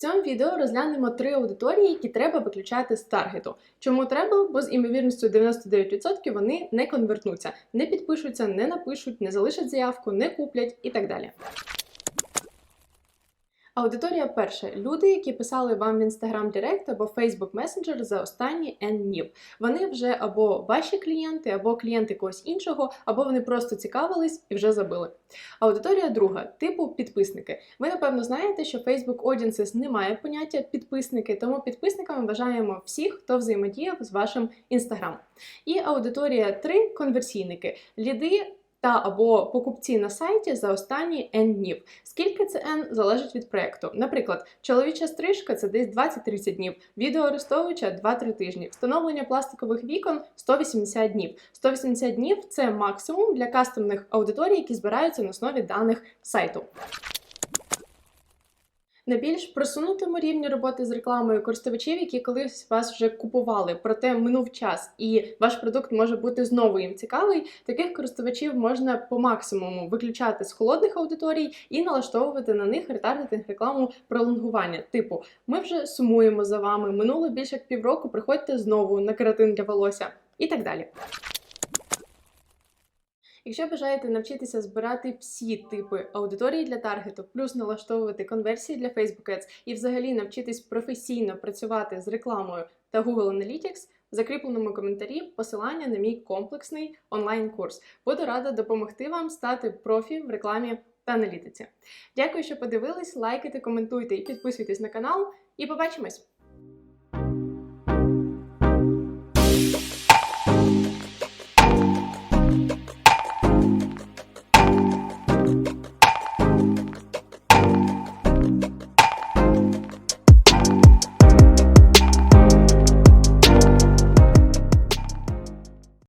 Цьому відео розглянемо три аудиторії, які треба виключати з таргету. Чому треба? Бо з імовірністю 99% вони не конвертнуться, не підпишуться, не напишуть, не залишать заявку, не куплять і так далі. Аудиторія перша люди, які писали вам в Instagram Direct або Facebook Messenger за останні N днів. Вони вже або ваші клієнти, або клієнти когось іншого, або вони просто цікавились і вже забили. Аудиторія друга, типу підписники. Ви напевно знаєте, що Facebook Audiences не має поняття підписники, тому підписниками вважаємо всіх, хто взаємодіяв з вашим Instagram. І аудиторія 3 конверсійники. Ліди та або покупці на сайті за останні N днів. Скільки це N залежить від проекту. Наприклад, чоловіча стрижка це десь 20-30 днів, відео арестовувача 2-3 тижні, встановлення пластикових вікон 180 днів. 180 днів це максимум для кастомних аудиторій, які збираються на основі даних сайту. На більш просунутому рівні роботи з рекламою користувачів, які колись вас вже купували, проте минув час, і ваш продукт може бути знову їм цікавий. Таких користувачів можна по максимуму виключати з холодних аудиторій і налаштовувати на них ретаргетинг рекламу пролонгування. Типу, ми вже сумуємо за вами, минуло більше як півроку, приходьте знову на кератин для волосся і так далі. Якщо бажаєте навчитися збирати всі типи аудиторії для таргету, плюс налаштовувати конверсії для Facebook Ads і взагалі навчитись професійно працювати з рекламою та Google Analytics, в закріпленому коментарі посилання на мій комплексний онлайн-курс. Буду рада допомогти вам стати профі в рекламі та аналітиці. Дякую, що подивились, лайкайте, коментуйте і підписуйтесь на канал. І побачимось!